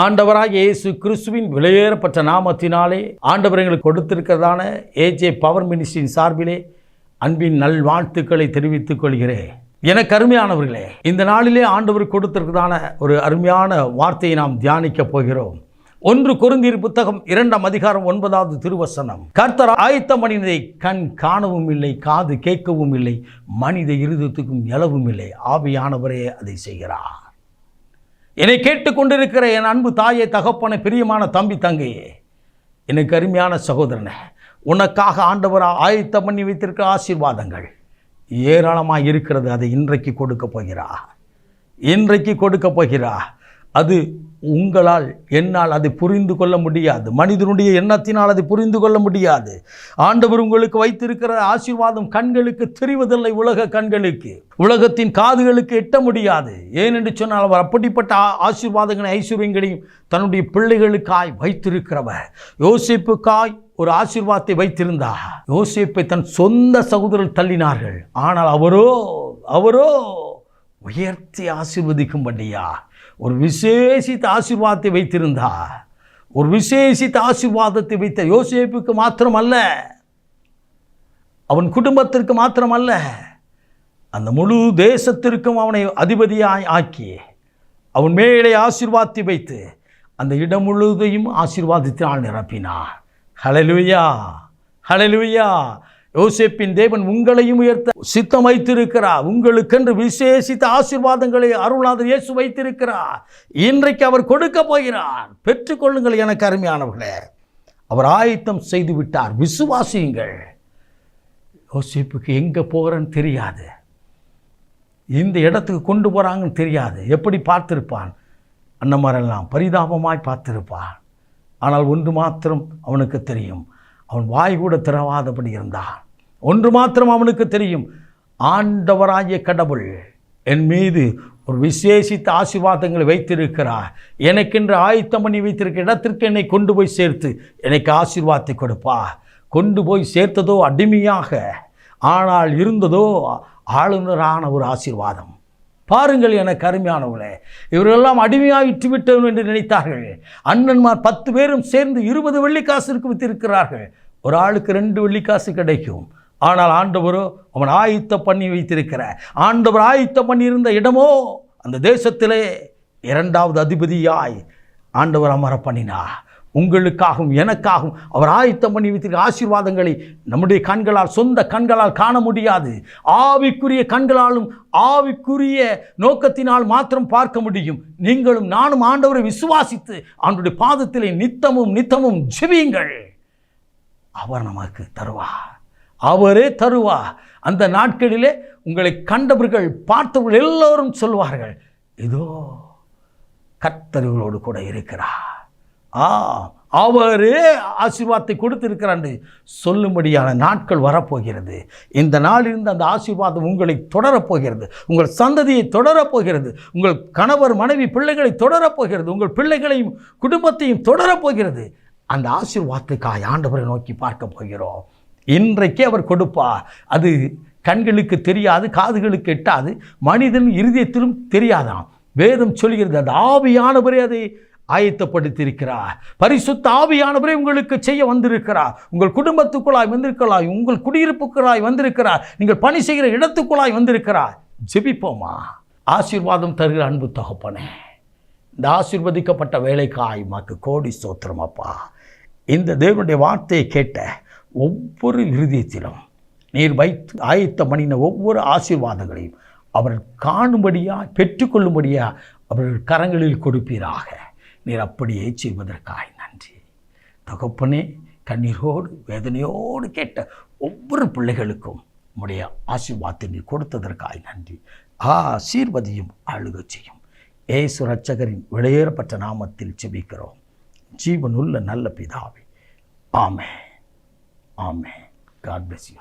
ஆண்டவராக இயேசு கிறிஸ்துவின் விலையேறப்பட்ட நாமத்தினாலே ஆண்டவர் எங்களுக்கு கொடுத்திருக்கிறதான ஏஜே பவர் மினிஸ்ட்ரியின் சார்பிலே அன்பின் நல்வாழ்த்துக்களை தெரிவித்துக் கொள்கிறேன். எனக்கு அருமையானவர்களே இந்த நாளிலே ஆண்டவர் கொடுத்திருக்கிறதான ஒரு அருமையான வார்த்தையை நாம் தியானிக்கப் போகிறோம். ஒன்று குறுந்தீர் புத்தகம் இரண்டாம் அதிகாரம் ஒன்பதாவது திருவசனம். கர்த்தர் ஆயத்த மனிதனை கண் காணவும் இல்லை காது கேட்கவும் இல்லை மனித இருதத்துக்கும் எழவும் இல்லை. ஆவியானவரே அதை செய்கிறார். என்னை கேட்டுக்கொண்டிருக்கிற என் அன்பு தாயை தகப்பன பிரியமான தம்பி தங்கையே எனக்கு அருமையான சகோதரனே உனக்காக ஆண்டவராக ஆயத்தம் பண்ணி வைத்திருக்கிற ஆசீர்வாதங்கள் ஏராளமாக இருக்கிறது. அதை இன்றைக்கு கொடுக்க போகிறா. இன்றைக்கு கொடுக்க போகிறா. அது உங்களால் என்னால் அதை புரிந்து கொள்ள முடியாது. மனிதனுடைய எண்ணத்தினால் அதை புரிந்து கொள்ள முடியாது. ஆண்டவர் உங்களுக்கு வைத்திருக்கிற ஆசீர்வாதம் கண்களுக்கு தெரிவதில்லை உலக கண்களுக்கு. உலகத்தின் காதுகளுக்கு எட்ட முடியாது. ஏனென்று சொன்னால் அவர் அப்படிப்பட்ட ஆசீர்வாதங்களை ஐஸ்வர்யங்களையும் தன்னுடைய பிள்ளைகளுக்காய் வைத்திருக்கிறவர். யோசிப்புக்காய் ஒரு ஆசீர்வாதத்தை வைத்திருந்தா யோசிப்பை தன் சொந்த சகோதரர் தள்ளினார்கள். ஆனால் அவரோ அவரோ உயர்த்தி ஆசிர்வதிக்கும்படியா? ஒரு விசேஷித்த ஆசிர்வாதத்தை வைத்திருந்தா? ஒரு விசேஷித்த ஆசிர்வாதத்தை வைத்த யோசிப்புக்கு மாத்திரமல்ல அவன் குடும்பத்திற்கு மாத்திரமல்ல அந்த முழு தேசத்திற்கும் அவனை அதிபதியாய் ஆக்கி அவன் மேலே ஆசீர்வாதத்தை வைத்து அந்த இடம் முழுவதையும் ஆசீர்வாதத்தினால் நிரப்பினார் ஹalleluya ஹalleluya யோசேப்பின் தேவன் உங்களையும் உயர்த்த சித்தம் வைத்திருக்கிறார் உங்களுக்கென்று விசேஷித்த ஆசீர்வாதங்களை அருளாதர் இயேசு வைத்திருக்கிறார். இன்றைக்கு அவர் கொடுக்க போகிறார். பெற்றுக்கொள்ளுங்கள் எனக்கு அருமையானவர்களே. அவர் ஆயத்தம் செய்து விட்டார். விசுவாசியுங்கள். யோசிப்புக்கு எங்கே போகிறேன்னு தெரியாது. இந்த இடத்துக்கு கொண்டு போகிறாங்கன்னு தெரியாது. எப்படி பார்த்திருப்பான்? மாதிரிலாம் பரிதாபமாய் பார்த்துருப்பான். ஆனால் ஒன்று மாத்திரம் அவனுக்கு தெரியும். அவன் வாய் கூட திறவாதபடி இருந்தான். ஒன்று மாத்திரம் அவனுக்கு தெரியும். ஆண்டவராகிய கடவுள் என் மீது ஒரு விசேஷித்த ஆசீர்வாதங்களை வைத்திருக்கிறார். எனக்கென்று ஆயத்தம் பண்ணி வைத்திருக்க இடத்திற்கு என்னை கொண்டு போய் சேர்த்து எனக்கு ஆசீர்வாதத்தை கொடுப்பா கொண்டு போய் சேர்த்ததோ அடிமையாக ஆனால் இருந்ததோ ஆளுநரான ஒரு ஆசீர்வாதம். பாருங்கள் எனக்கு அருமையானவர்களே இவரெல்லாம் அடிமையாக விட்டுவிட்டோம் என்று நினைத்தார்கள். அண்ணன்மார் பத்து பேரும் சேர்ந்து இருபது வெள்ளிக்காசிற்கு வித்திருக்கிறார்கள். ஒரு ஆளுக்கு ரெண்டு வெள்ளிக்காசு கிடைக்கும். ஆனால் ஆண்டவரோ அவன் ஆயத்தம் பண்ணி வைத்திருக்கிற. ஆண்டவர் ஆயத்தம் பண்ணியிருந்த இடமோ அந்த தேசத்திலே இரண்டாவது அதிபதியாய் ஆண்டவர் அமர பண்ணினா உங்களுக்காகவும் எனக்காகவும் அவர் ஆயத்தம் பண்ணி வைத்திருக்கிற ஆசீர்வாதங்களை நம்முடைய கண்களால் சொந்த கண்களால் காண முடியாது. ஆவிக்குரிய கண்களாலும் ஆவிக்குரிய நோக்கத்தினால் மாத்திரம் பார்க்க முடியும். நீங்களும் நானும் ஆண்டவரை விசுவாசித்து ஆண்டுடைய பாதத்திலே நித்தமும் நித்தமும் ஜெபியுங்கள். அவர் நமக்கு தருவார். அவரே தருவா. அந்த நாட்களிலே உங்களை கண்டவர்கள் பார்த்தவர்கள் எல்லோரும் சொல்வார்கள் இதோ கர்த்தர்களோடு கூட இருக்கிறார். ஆ அவரே ஆசீர்வாதத்தை கொடுத்திருக்கிறாண்டு சொல்லும்படியான நாட்கள் வரப்போகிறது. இந்த நாளிலிருந்து அந்த ஆசீர்வாதம் உங்களை தொடரப்போகிறது. உங்கள் சந்ததியை தொடரப்போகிறது. உங்கள் கணவர் மனைவி பிள்ளைகளை தொடரப்போகிறது. உங்கள் பிள்ளைகளையும் குடும்பத்தையும் தொடரப்போகிறது. அந்த ஆசீர்வாதத்துக்காக ஆண்டவரை நோக்கி பார்க்க போகிறோம். இன்றைக்கே அவர் கொடுப்பார் அது கண்களுக்கு தெரியாது காதுகளுக்கு எட்டாது மனிதன் இருதயத்திலும் தெரியாதாம். வேதம் சொல்கிறது அந்த ஆவியானவரே அதை ஆயத்தப்படுத்தியிருக்கிறார். பரிசுத்த ஆவியானவரே உங்களுக்கு செய்ய வந்திருக்கிறார். உங்கள் குடும்பத்துக்குள்ளாய் வந்திருக்கிறாய் உங்கள் குடியிருப்புக்குள்ளாய் வந்திருக்கிறார். நீங்கள் பணி செய்கிற இடத்துக்குள்ளாய் வந்திருக்கிறார். ஜெபிப்போமா? ஆசீர்வாதம் தருகிற அன்பு தகப்பனே இந்த ஆசீர்வதிக்கப்பட்ட வேலைக்காய் மாக்கு கோடி ஸ்தோத்திரம் அப்பா. இந்த தேவனுடைய வார்த்தையை கேட்ட ஒவ்வொரு இருதயத்திலும் நீர் வைத்து ஆயத்தம் பண்ணின ஒவ்வொரு ஆசீர்வாதங்களையும் அவர்கள் காணும்படியா பெற்றுக்கொள்ளும்படியா அவர்கள் கரங்களில் கொடுப்பீராக. நீர் அப்படியே செய்வதற்காய் நன்றி. தகப்பனே கண்ணீரோடு வேதனையோடு கேட்ட ஒவ்வொரு பிள்ளைகளுக்கும் உம்முடைய ஆசீர்வாதத்தை நீர் கொடுத்ததற்காய் நன்றி. ஆசீர்வதியும் அழுக செய்யும். ஏசு ரட்சகரின் வெளியேறப்பட்ட நாமத்தில் செபிக்கிறோம் ஜீவனுள்ள நல்ல பிதாவே. ஆமே ஆமே காட் bless you